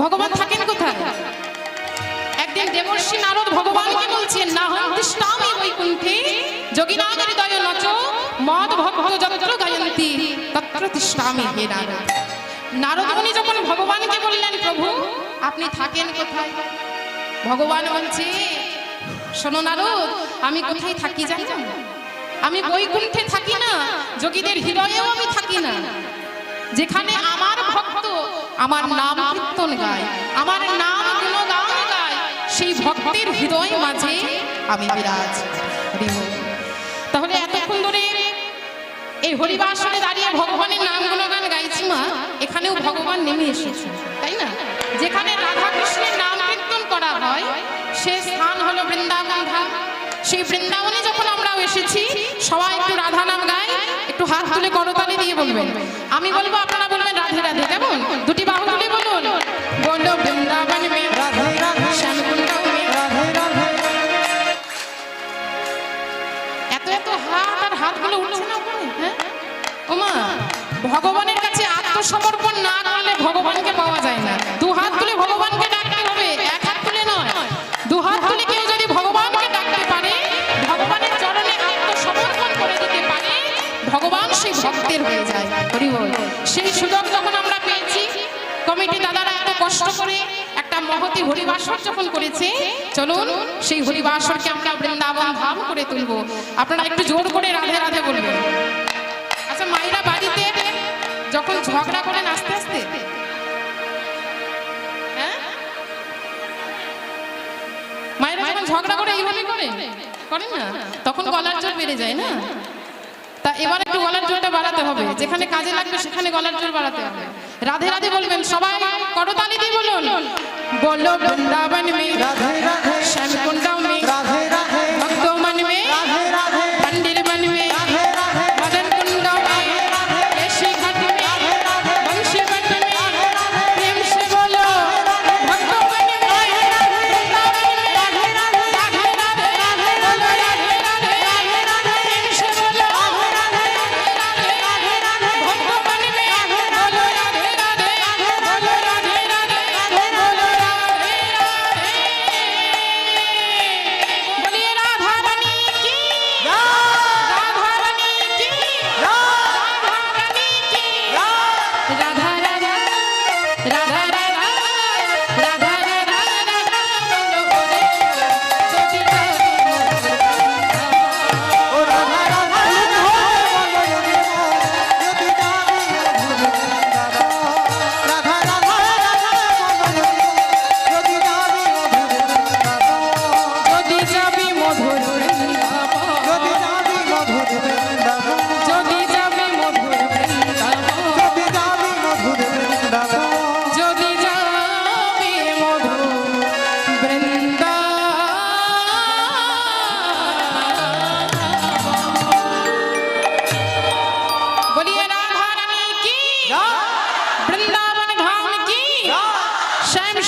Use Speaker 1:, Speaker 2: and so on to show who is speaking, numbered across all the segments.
Speaker 1: ভগবান থাকেন কোথায়? একদিন দেবর্ষী নারদ ভগবানকে বলছেন, না হম তিষ্ঠামি বৈকুণ্ঠে যোগিনাগর হৃদয় নচ, মদ ভক্ত যত্র গায়ন্তি, তত্র তিষ্ঠামি হে নারদ। নারদ মুনি যখন ভগবানকে বললেন, প্রভু, আপনি থাকেন কোথায়? ভগবান বলছে, শোনো নারদ, আমি কোথায় থাকি জানো? আমি বৈকুণ্ঠে থাকি না, যোগীদের হৃদয়েও আমি থাকি না। যেখানে আমার ভক্ত আমার নাম কীর্তন গায়, আমার নাম গুণগান গায়, সেই ভক্তের হৃদয় মাঝে আমি বিরাজ। তাহলে এতক্ষণ ধরে এই হরিবাসনে দাঁড়িয়ে ভগবানের নাম গুণগান গাইছি মা, এখানেও ভগবান নেমে এসেছে, তাই না? যেখানে রাধা কৃষ্ণের নাম কীর্তন করা হয়, সে স্থান হলো বৃন্দাবন ধাম। সেই বৃন্দাবনে যখন আমরাও এসেছি, সবাই একটু রাধা নাম গায়, একটু হাত তুলে করতালি দিয়ে বলবেন। আমি বলব, আপনারা বলবেন রাধে রাধে, কেমন? না উপরে, হ্যাঁ? ওমা ভগবানের কাছে আত্মসমর্পণ না করলে ভগবানকে পাওয়া যায় না। দু হাত তুলে ভগবানকে ডাকতে হবে এক হাত তুলে নয়। দু হাত তুলে কেউ যদি ভগবানকে ডাকতে পারে ভগবানের চরণে আত্মসমর্পণ করে দিতে পারে ভগবান সেই ভক্তের হয়ে যায়। হরি বল। সেই সুযোগ যখন আমরা পেয়েছি। কমিটি দাদারা এত কষ্ট করে মহতি হরিবাসর যখন করেছে চলুন সেই হরিবাসরকে আমরা বৃন্দাবন ধাম করে তুলব। আপনারা একটু জোর করে রাধে রাধে বলবেন। আচ্ছা মায়েরা বাড়িতে যখন ঝগড়া করেন আস্তে আস্তে? হ্যাঁ? মায়েরা যখন ঝগড়া করে এইভাবে করে? করেন না? তখন গলার জোর বেড়ে যায় না? তা এবার একটু গলার জোরটা বাড়াতে হবে। যেখানে কাজে লাগবে সেখানে গলার জোর বাড়াতে হবে। রাধে রাধে বলবেন সবাই করতালি দিয়ে বলুন। বলো বৃন্দাবন মে
Speaker 2: রাধে রাধে
Speaker 1: শ্যামকুণ্ড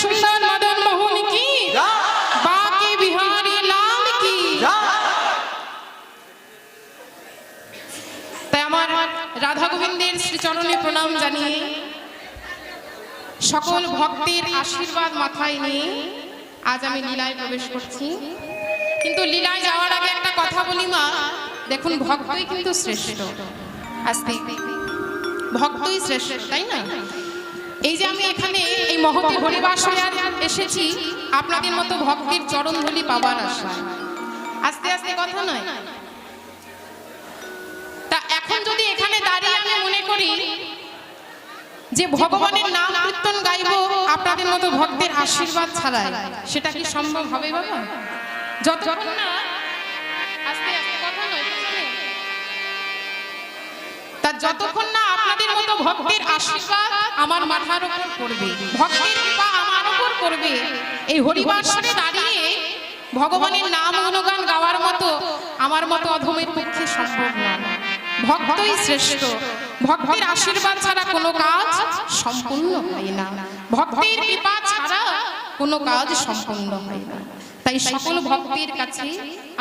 Speaker 1: সুন্দর মদন মোহন কি? বাকি বিহারি লাল কি? তাই আমার রাধা গোবিন্দের শ্রীচরণে প্রণাম জানিয়ে সকল ভক্তের আশীর্বাদ মাথায় নিয়ে আজ আমি লীলায় প্রবেশ করছি। কিন্তু লীলায় যাওয়ার আগে একটা কথা বলি মা দেখুন ভক্তই কিন্তু শ্রেষ্ঠ। আস্তে। ভক্তই শ্রেষ্ঠ তাই না? এই যে আমি এখানে এই মহতি হরিবাসরে এসেছি আপনাদের মতো ভক্তের চরণ ধুলি পাবার আশায় আস্তে আস্তে কথা নয়। তা এখন যদি এখানে দাঁড়িয়ে আমি মনে করি যে ভগবানের নাম কীর্তন গাইব আপনাদের মতো ভক্তের আশীর্বাদ ছাড়াই সেটা কি সম্ভব হবে বাবা? যতক্ষণ না তা যতক্ষণ না আপনাদের মতো ভক্তের আশীর্বাদ আমার মাথার উপর পড়বে, ভক্তের কৃপা আমার উপর পড়বে, এই হরিবাসরে দাঁড়িয়ে ভগবানের নাম গুণগান গাওয়ার মতো আমার মতো অধমের পক্ষে সম্ভব না। ভক্তই শ্রেষ্ঠ, ভক্তের আশীর্বাদ ছাড়া কোনো কাজ সম্পূর্ণ হয় না। ভক্তের কৃপা ছাড়া কোনো কাজ সম্পূর্ণ হয় না। তাই সকল ভক্তের কাছে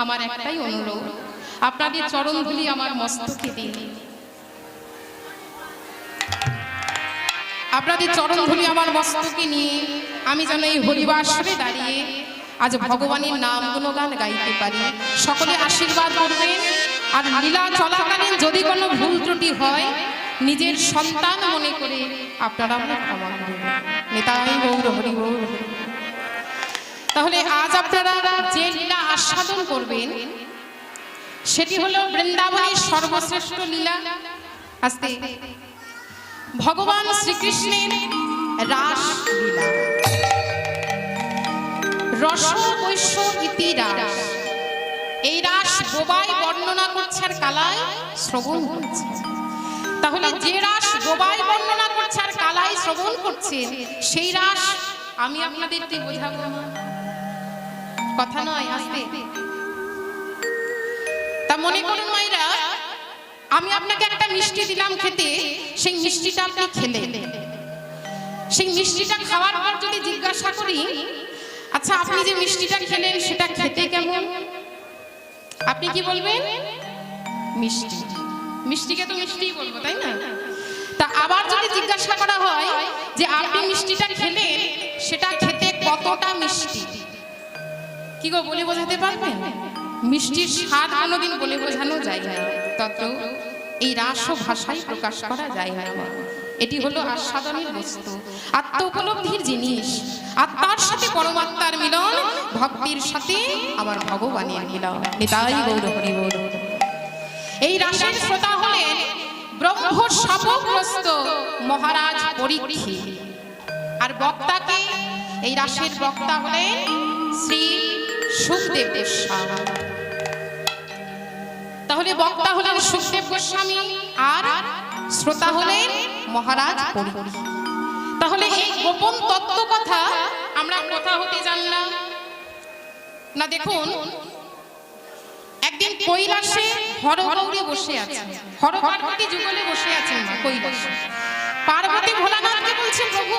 Speaker 1: আমার একটাই অনুরোধ, আপনাদের চরণ ধুলি আমার মস্তকে দিন। আপনাদের চরণ ধুলি আমার মস্তকে নিয়ে আমি যেন এই হরিবাসরে দাঁড়িয়ে আজ ভগবানের নাম কোনো গান গাইতে পারি। সকলে আশীর্বাদ করবেন। আর লীলা চলাকালীন যদি কোনো ভুল ত্রুটি হয়, নিজের সন্তান মনে করে আপনারা আমাকে ক্ষমা করবেন গৌর, হরি গৌর। তাহলে আজ আপনারা যে লীলা আস্বাদন করবেন, সেটি হলো বৃন্দাবনের সর্বশ্রেষ্ঠ লীলা। আস্তে। ভগবান শ্রীকৃষ্ণের রাস লীলা রস বৈশ্য ইতি রাস। এই রাস বোবাই বর্ণনা করছে আর কালাই শ্রবণ করছে। তাহলে যে রাস বোবাই বর্ণনা করছে আর কালাই শ্রবণ করছে, সেই রাস আমি আপনাদেরকে বোঝাবো। কথা নয়, আসতে। তা মনে করুন মায়েরা আমি আপনাকে একটা মিষ্টি দিলাম খেতে। সেই মিষ্টিটা আপনি খেলেন। সেই মিষ্টিটা খাওয়ার পর যদি জিজ্ঞাসা করি আচ্ছা আপনি যে মিষ্টিটা খেলেন, সেটা খেতে কেমন? আপনি কি বলবেন? মিষ্টি। মিষ্টিকে তো মিষ্টিই বলব, তাই না? তা আবার যদি জিজ্ঞাসা করা হয় যে, আপনি মিষ্টিটা খেলেন, সেটা খেতে কতটা মিষ্টি? কি গো, বলে বোঝাতে পারবেন? মিষ্টির স্বাদ কোনোদিন বলে বোঝানো যায় না। তত এই রাস ভাষায় প্রকাশ করা যায় না। এটি হলো আস্বাদনের বস্তু আত্ম উপলব্ধির জিনিস আত্মার সাথে পরমাত্মার মিলন, ভক্তির সাথে আমার ভগবানের মিলন। নিতাই গৌর হরি গৌর এই রাসের শ্রোতা হলেন ব্রহ্ম শাপগ্রস্ত মহারাজ পরীক্ষিত। আর বক্তাকে, এই রাসের বক্তা হলেন শ্রী সুখদেব গোস্বামী বক্তা হলেন সুখদেব গোস্বামী আর শ্রোতা হলেন মহারাজ তাহলে এই গোপন তত্ত্ব কথা আমরা কথা হতে জানলাম? না, দেখুন, একদিন কৈলাসে হরগৌরী বসে আছে। হর পার্বতী যুগলে বসে আছেন কৈলাসে। পার্বতী ভোলানাথকে বলছেন, প্রভু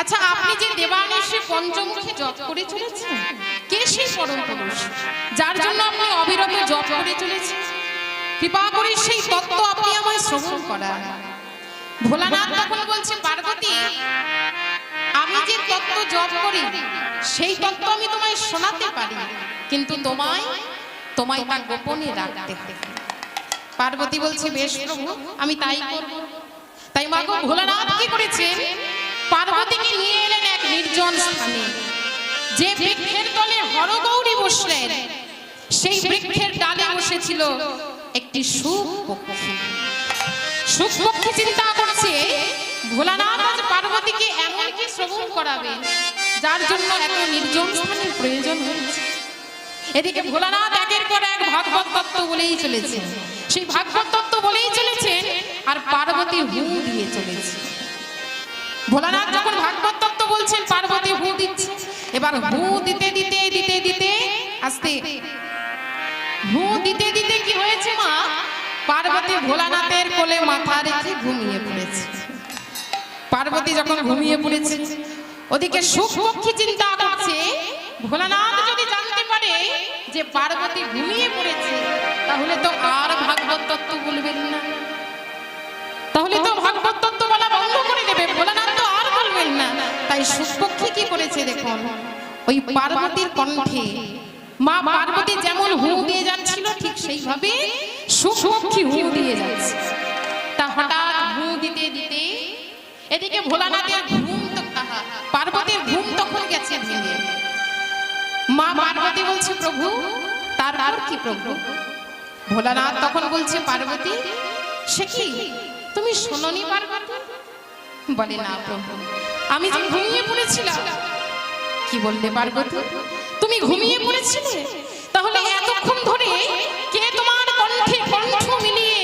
Speaker 1: আচ্ছা আপনি যে দেবানেশে পঞ্চমুখী জপ করে চলেছেন, কে সেই পরম পুরুষ যার জন্য আপনি অবিরত জপ করে চলেছেন? কৃপা করে সেই তত্ত্ব আপনি আমায় শ্রবণ করা ভোলানাথ তখন বলছে পার্বতী, আমি যে তত্ত্ব জপ করি, সেই তত্ত্ব আমি তোমায় শোনাতে পারি, কিন্তু তোমায় তোমায় তা গোপনে রাখতে পার্বতী বলছে, বেশ প্রভু, আমি তাই করব। তাই মা গো ভোলানাথ কি করেছে পার্বতীকে যে বৃক্ষের তলে হরগৌরী বসলেন, সেই বৃক্ষের ডালে বসেছিল একটি সুখ পক্ষী সুখ পক্ষী চিন্তা করছে, ভোলানাথ পার্বতীকে এমন কি শ্রবণ করাবে, যার জন্য এত নির্জন স্থানের প্রয়োজন হয়েছে। এদিকে ভোলানাথ একের পর এক ভাগবত তত্ত্ব বলেই চলেছে। সেই ভাগবত তত্ত্ব বলেই চলেছেন, আর পার্বতী হু দিয়ে চলেছে। ভোলানাথ যখন ভাগবত তত্ত্ব বলছেন, পার্বতী হু দিচ্ছে। এবার হু দিতে দিতে দিতে দিতে, আস্তে। হু দিতে দিতে কি হয়েছে মা? পার্বতী ভোলানাথের কোলে মাথা রেখে ঘুমিয়ে পড়েছে। পার্বতী যখন ঘুমিয়ে পড়েছে, ওদিকে সুখপক্ষী চিন্তা করছে, ভোলানাথ যদি জানতে পারে যে পার্বতী ঘুমিয়ে পড়েছে, তাহলে তো আর ভাগবত তত্ত্ব বলবেন না। তাহলে তো ভাগবত তত্ত্ব বলা বন্ধ করে দেবে, ভোলানাথ আর বলবেন না। তাই সুখপক্ষী কি করেছে দেখুন। ওই পার্বতীর কণ্ঠে, মা পার্বতী যেমন হু দিয়ে যাচ্ছিল, ঠিক সেইভাবে সুখপক্ষী হু দিয়ে যাচ্ছে। তা হঠাৎ হু দিতে দিতে এদিকে ভোলানাথের ঘুম তো পার্বতীর ঘুম তখন গেছে ভেঙে মা পার্বতী বলছে, প্রভু, তারপর কি প্রভু? ভোলানাথ তখন বলছে, পার্বতী, সে কি? তুমি শোনোনি পার্বতী? বলে, না প্রভু। আমি যে ঘুমিয়ে পড়েছিলাম। কি বললে, পার্বতী? তুমি ঘুমিয়ে পড়েছিলে? তাহলে এতক্ষণ ধরে কে তোমার কণ্ঠে কণ্ঠ মিলিয়ে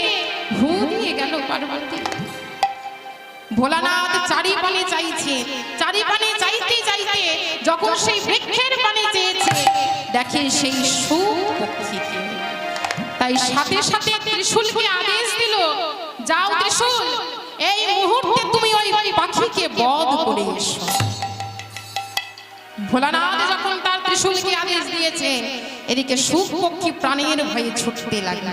Speaker 1: ঘু দিয়ে গেল পার্বতী? ভোলানাথ চারি পানে চাইছে চারি পানে চাইতে চাইতে যখন সেই বৃক্ষের পানে চেয়েছে, দেখে সেই সুখ পক্ষীকে তাই সাথে সাথে ত্রিশূলকে আদেশ দিল, যাও ত্রিশূল, এই মুহূর্তে তুমি ওই পাখিকে বধ করে এসো। ভোলানাথ যখন তার ত্রিশূলকে আদেশ দিয়েছে এদিকে সুখ পক্ষী প্রাণের ভয়ে ছুটতে লাগল।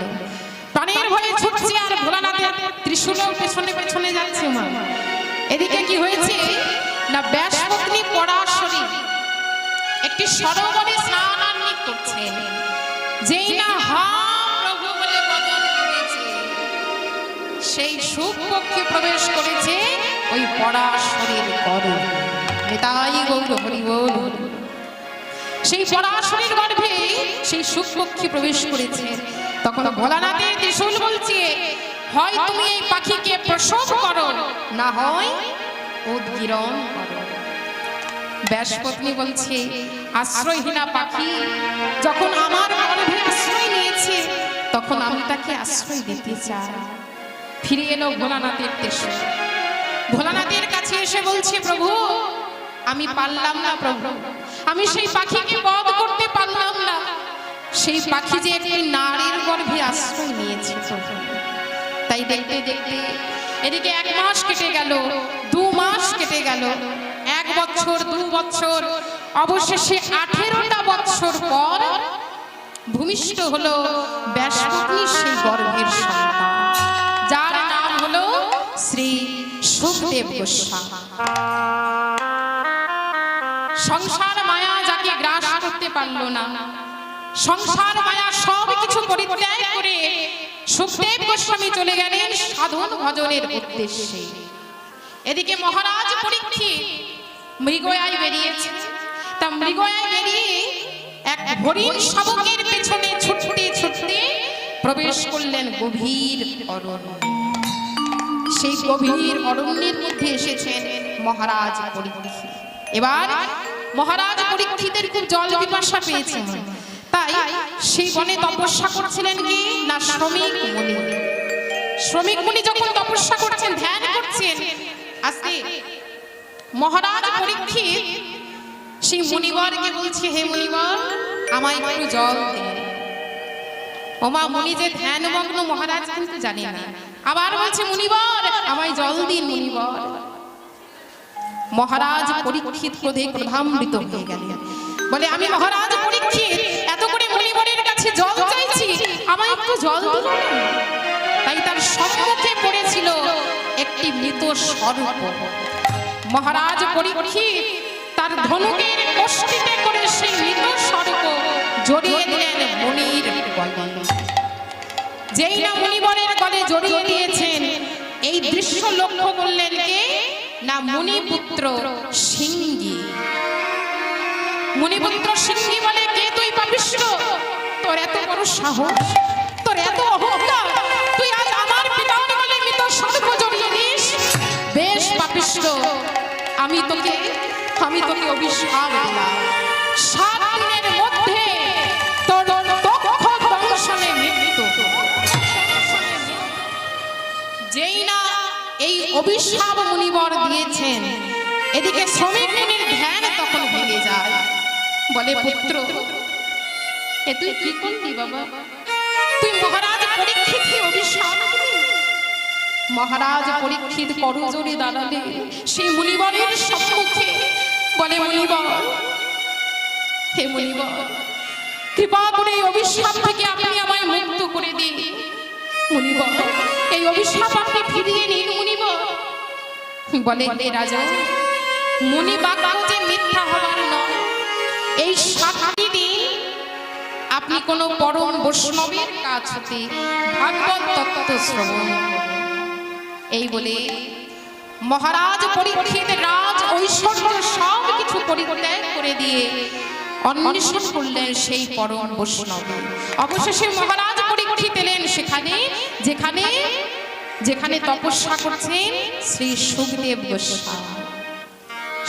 Speaker 1: প্রাণের ভয়ে ছুটছে আর ভোলানাথের ত্রিশূল পেছনে পেছনে যাচ্ছে মা। এদিকে কি হয়েছে? না ব্যাসপত্নী পরাশরী একটি সরোবরে স্নানান্নি করছেন যেই না হা প্রভু বলে বদন করেছে সেই সুপক্ষে প্রবেশ করেছে ওই পরাশরীর গর্ভে। নেতাই গৌর হরি বল। সেই পরাশরীর গর্ভে সেই সুপক্ষী প্রবেশ করেছে। তখন ভোলানাথের ত্রিশূল বলছে, হয় তুমি এই পাখিকে প্রসব করো, না হয় উদ্গীরণ করো। ব্যাসপত্নী বলছে, আশ্রয়হীনা পাখি, যখন আমার গর্ভে আশ্রয় নিয়েছে, তখন আমি তাকে আশ্রয় দিতে চাই। ফিরে এলো ভোলানাথের দেশে ভোলানাথের কাছে এসে বলছে, প্রভু, আমি পারলাম না, প্রভু। আমি সেই পাখিকে বধ করতে পারলাম না। সেই পাখি যে একটি নারীর গর্ভে আশ্রয় নিয়েছে তাই দেখতে দেখতে এদিকে এক মাস কেটে গেল, দু মাস কেটে গেল। এক বছর, দু বছর, অবশেষে আঠেরোটা বছর পর ভূমিষ্ঠ হলো ব্যাসপত্নী সেই গর্ভের সন্তান সুখদেব সংসার মায়া যাকে গ্রাস করতে পারল না। সংসার মায়া সব কিছু পরিত্যাগ করে সুখদেব গোস্বামী চলে গেলেন সাধন ভজনের উদ্দেশ্যে। এদিকে মহারাজ পরীক্ষিত মৃগয়ায় বেরিয়েছে। তা মৃগয়ায় বেরিয়ে এক হরিণ শাবকের পেছনে ছুটতে ছুটতে প্রবেশ করলেন গভীর অরণ্য। সেই গভীর অরণ্যের মধ্যে এসেছেন মহারাজ পরীক্ষিত। এবার মহারাজ পরীক্ষিতের খুব জল পিপাসা পেয়েছেন। তাই সেই বনে তপস্যা করছিলেন কি না শ্রমিক মুনি? শ্রমিক মুনি যখন তপস্যা করছেন, ধ্যান করছেন আজকে মহারাজ পরীক্ষিত সেই মুনিবরকে বলছে, হে মুনিবর, আমায় একটু জল দিন ওমা মুনি যে ধ্যানমগ্ন মহারাজ কিন্তু জানে না। আবার বলছে, মুনিবর, আমায় জল দিন, মুনিবর। মহারাজ পরীক্ষিত ক্রোধে ক্রোধামৃত হয়ে গেলেন। বলে, আমি মহারাজ পরীক্ষিত, এত করে মুনিবরের কাছে জল চাইছি, আমায় একটু জল দিন। তাই তার সম্মুখে পড়েছিল একটি মৃত স্বরূপ। মহারাজ পরীক্ষিত, তার ধনুকের কষ্টিতে করে সেই মৃত স্বরূপ জড়িয়ে দিলেন। যেই না মুনিবরের গলে জড়িয়ে দিয়েছেন। এই দৃশ্য লক্ষ্য করলেন কে? না মুনিপুত্র সিংহী। মুনিপুত্র সিংহী বলে কে তুই পাপিষ্ট তোর এত বড় সাহস, তোর এত অহংকার, তুই আজ আমার পিতার গলে মৃত সর্প জড়িয়ে দিস? বেশ পাপিষ্ট আমি তোকে আমি তোকে অভিশাপ অভিশাপ মুনিবর দিয়েছেন। এদিকে শ্রমিক মুনির ধ্যান তখন ভেঙে যায়। বলে, পুত্র, এ তুই কি করলি বাবা। তুই মহারাজ পরীক্ষিত অভিশাপ? মহারাজ পরীক্ষিত করজোরে দাঁড়ালে সেই মুনিবরের সম্মুখে। বলে, মুনিবর, হে মুনিবর, কৃপা করে এই অভিশাপ থেকে আপনি আমায় মুক্ত করে দিন। মুনিবর, এই অভিশাপ আপনি ফিরিয়ে নিন। বলে, হে রাজা, মুনি বাক্য যে মিথ্যা হবার নয়, এই সাতটি দিন আপনি কোনো পরম বৈষ্ণবের কাছ হতে ভাগবত তত্ত্ব শ্রবণ এই বলে মহারাজ পরীক্ষিত রাজ ঐশ্বর্য সব কিছু পরিত্যাগ করে দিয়ে অন্বেষণ করলেন সেই পরম বৈষ্ণব। অবশেষে মহারাজ পরীক্ষিত এলেন সেখানে, যেখানে যেখানে তপস্যা করছেন শ্রী সুখদেব গোস্বামী।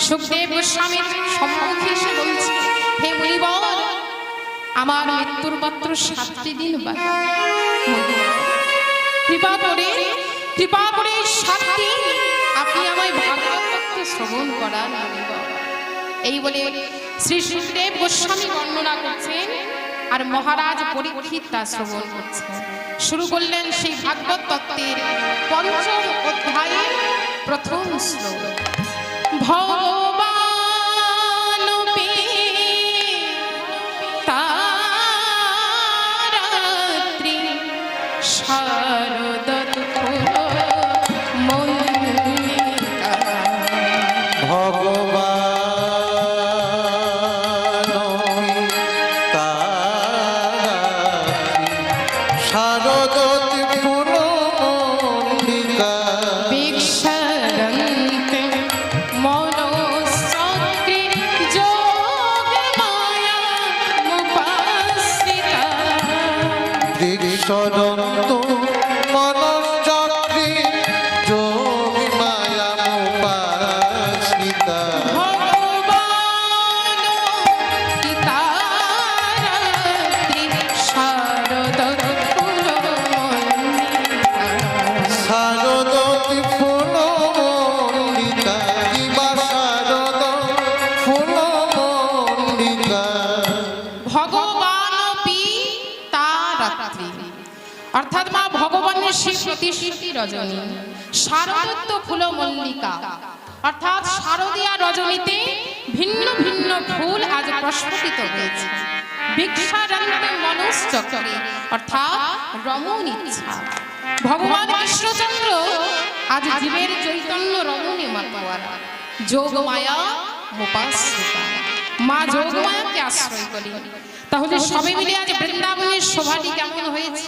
Speaker 1: সুখদেব গোস্বামীর সম্মুখে এসে বলছে হে মুনিবর আমার মৃত্যুর মাত্র সাতটি দিন বাকি। কৃপা করে কৃপা করে এই সাত দিন আপনি আমায় ভাগবত শ্রবণ করান মুনিবর। এই বলে শ্রী সুখদেব গোস্বামী বর্ণনা করছেন আর মহারাজ পরীক্ষিত তা শ্রবণ করছেন। শুরু করলেন সেই ভাগবত তত্ত্বের পঞ্চম অধ্যায়ের প্রথম শ্লোক। ভগবান one. রজনী। শারদত্ব ফুল মল্লিকা অর্থাৎ শারদীয়া রজনীতে ভিন্ন ভিন্ন ফুল আজ প্রস্ফুটিত হয়েছে। তাহলে সবাই মিলে আজ বৃন্দাবনের শোভাটি কেমন হয়েছে?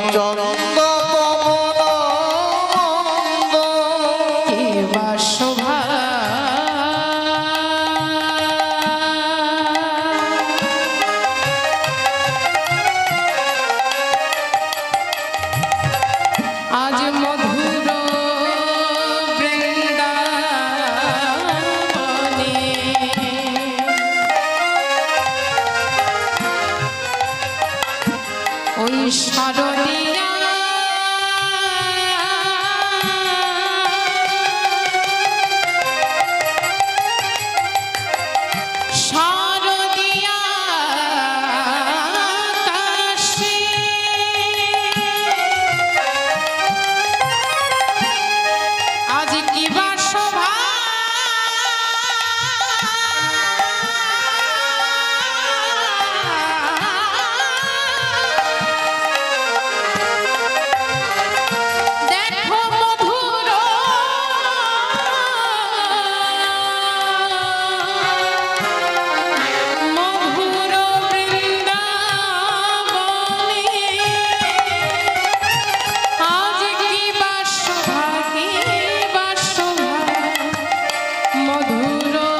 Speaker 1: Puro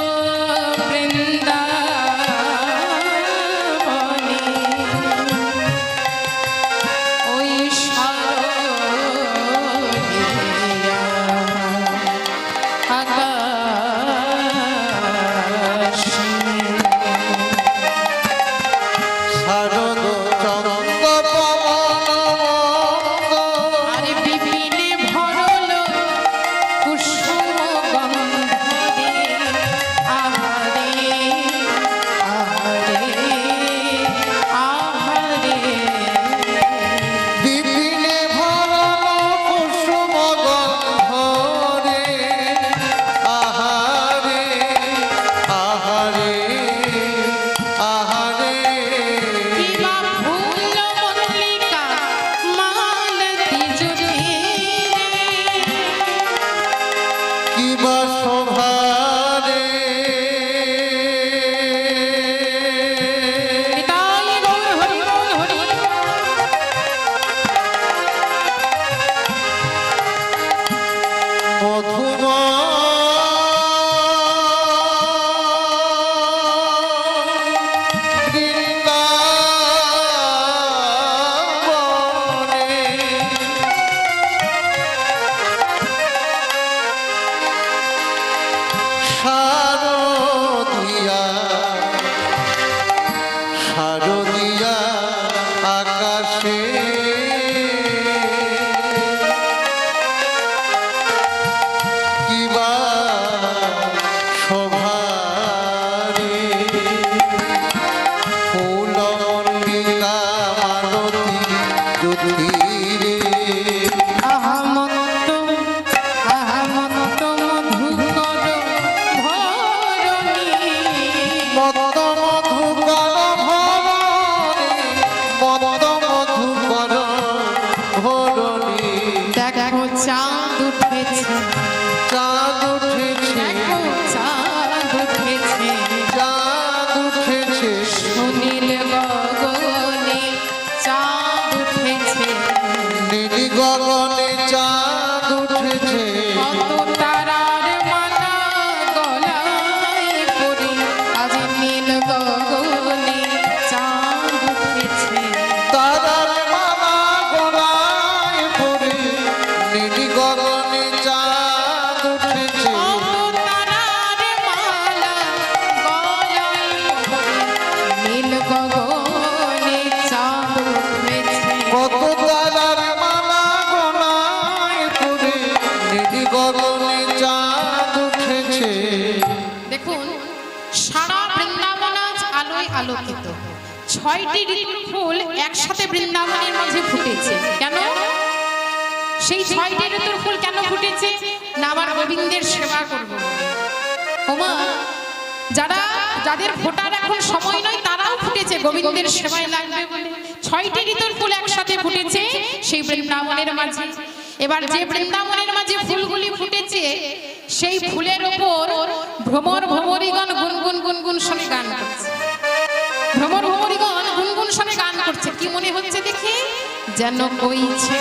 Speaker 1: ছয়টি ঋতুর ফুল একসাথে বৃন্দাবনের মাঝে ফুটেছে। কেন? সেই ছয়টি ঋতুর ফুল কেন ফুটেছে? না আবার গোবিন্দের সেবা করব। ওমা, যারা, যাদের ফোটার এখন সময় নয়, তারাও ফুটেছে। গোবিন্দের সেবায় লাগবে বলে। ছয়টি ঋতুর ফুল একসাথে ফুটেছে সেই বৃন্দাবনের মাঝে। এবার যে বৃন্দাবনের মাঝে ফুলগুলি ফুটেছে, সেই ফুলের ওপর ভ্রমর ভ্রমরিগণ গুনগুন গুনগুন শুনে গান করছে। ভ্রমর ভ্রমরিগণ গুনগুন গান করছে। কি মনে হচ্ছে দেখি? যেন কইছে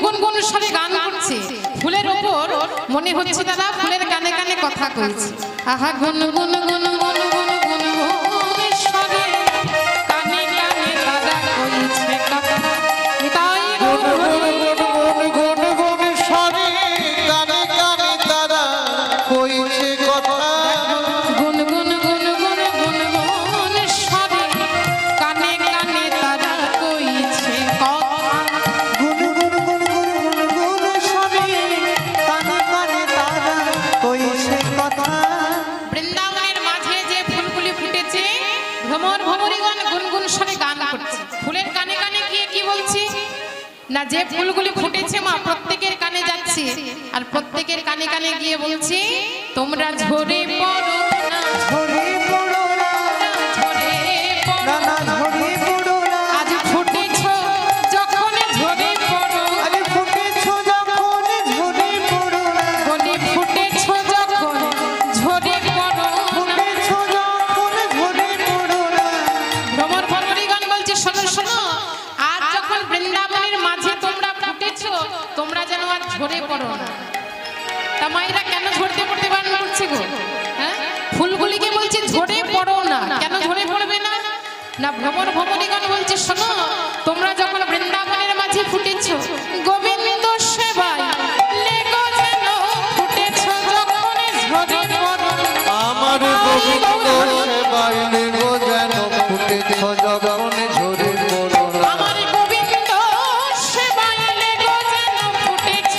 Speaker 1: গুন গান মনে হচ্ছে তারা ফুলের কানে কানে কথা কইছে। আহা গুন গুন গুন। যে ফুলগুলি ফুটেছে মা, প্রত্যেকের কানে যাচ্ছি। আর প্রত্যেকের কানে কানে গিয়ে বলছি, তোমরা ঝরে পড়ো না,
Speaker 2: ঝরে পড়ো না,
Speaker 1: ঝরে পড়ো
Speaker 2: না। না
Speaker 1: ভ্রমর ভ্রমরিগণ বলছে শোনো তোমরা যখন বৃন্দাবনের মাঝে ফুটেছো গোবিন্দ সেবায়
Speaker 3: আমার গোবিন্দ সেবায় লেগো যেন ফুটেছ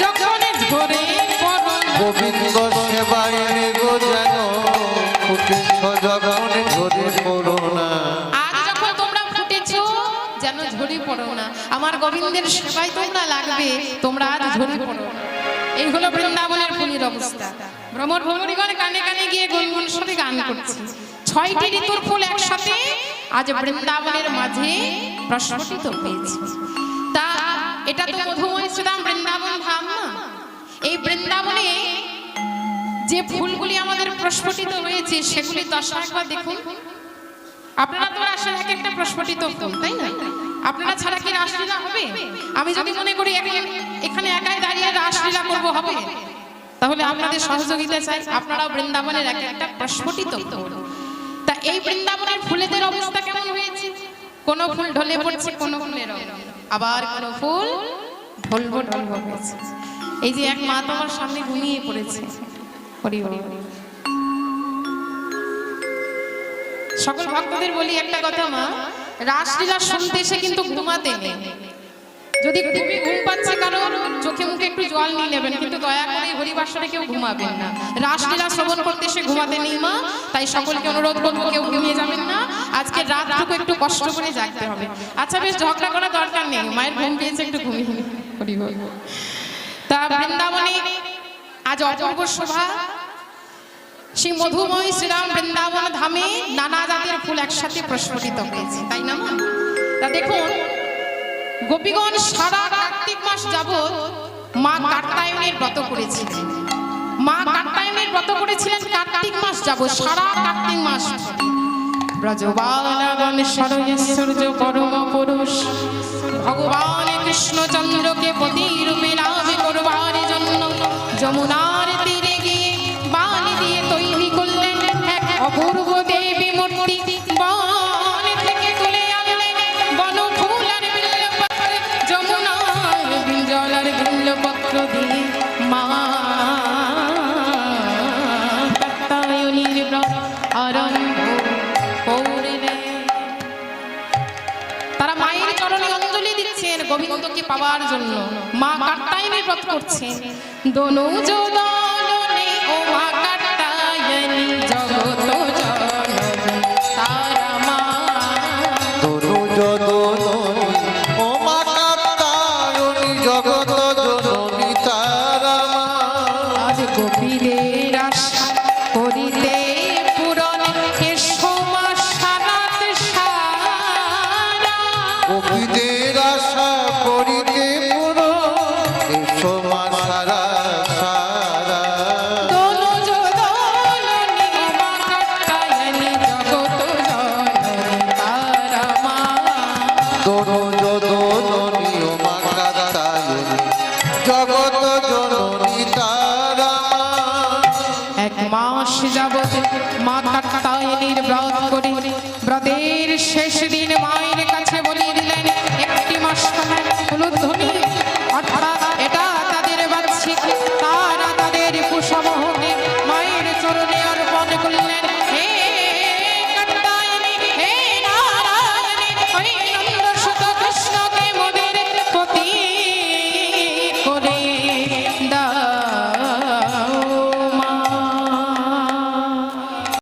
Speaker 3: যখন ঝরে পড়ো
Speaker 1: গোবিন্দের সেবায় তোমরা লাগবে, তোমরা আজ ঝরে পড়ো। এই হলো বৃন্দাবনের ফুলের অবস্থা। ভ্রমর ভ্রমরিগণ কানে কানে গিয়ে গুনগুন সরে গান করছে ছয়টি ঋতুর ফুল একসাথে আজ বৃন্দাবনের মাঝে প্রস্ফুটিত হয়েছে। তা এটা তো মধুময় শ্রীরাম বৃন্দাবন ধাম না? এই বৃন্দাবনে যে ফুলগুলি আমাদের প্রস্ফুটিত হয়েছে, সেগুলি দশা একবার দেখুন। আপনারা তো আসেন এক একটা প্রস্ফুটিত ফুল, তাই না? আপনারা ছাড়া কি রাসলীলা হবে? আমি যদি মনে করি এখন একাই দাঁড়িয়ে রাসলীলা করব হবে। তাহলে আপনাদের সহযোগিতা চাই। আপনারাও বৃন্দাবনের এক একটা প্রস্ফুটিত তা এই বৃন্দাবনের ফুলেদের অবস্থা কেমন হয়েছে? কোন ফুল ঢলে পড়ছে কোন ফুলের আবার কোন ফুল ঢলবো ঢলবো হয়েছে। এই যে এক মা তোমার সামনে ঘুমিয়ে পড়েছে। হরি হরি হরি। সকল ভক্তদের বলি একটা কথা মা। রাসলীলা শুনতে এসে কিন্তু ঘুমাতে নেই। যদি খুবই ঘুম পাচ্ছে কারও, চোখে মুখে একটু জল নিয়ে নেবেন, কিন্তু দয়া করে হরিবাসরে কেউ ঘুমাবেন না। রাসলীলা শ্রবণ করতে এসে ঘুমাতে নেই মা, তাই সকলকে অনুরোধ করব কেউ ঘুমিয়ে যাবেন না। আজকে রাত রাতটুকু একটু কষ্ট করে জাগতে হবে। আচ্ছা বেশ, ঝগড়া করার দরকার নেই, মায়ের ঘুম পেয়েছে, একটু ঘুমিয়ে তা বৃন্দাবনে আজ অপূর্ব শোভা। সেই মধুময় শ্রীরাম বৃন্দাবন ধামে নানা জাতের ফুল একসাথে প্রস্ফুটিত হয়েছে, তাই না? তা দেখুন, গোপীগণ সারা কার্তিক মাস যাবৎ মা কাত্তায়নের ব্রত করেছিলেন। মা কাত্তায়নের ব্রত করেছিলেন কার্তিক মাস যাবৎ, সারা কার্তিক মাস ব্রজবালগণ সরয় সূর্য পরম পুরুষ, ভগবান কৃষ্ণচন্দ্রকে পতি রূপে লাভ করবার জন্য যমুনার গোবিন্দকে পাওয়ার জন্য। মা কাটাইনি ব্রত করছে। দনু দনুজোদনে ও মা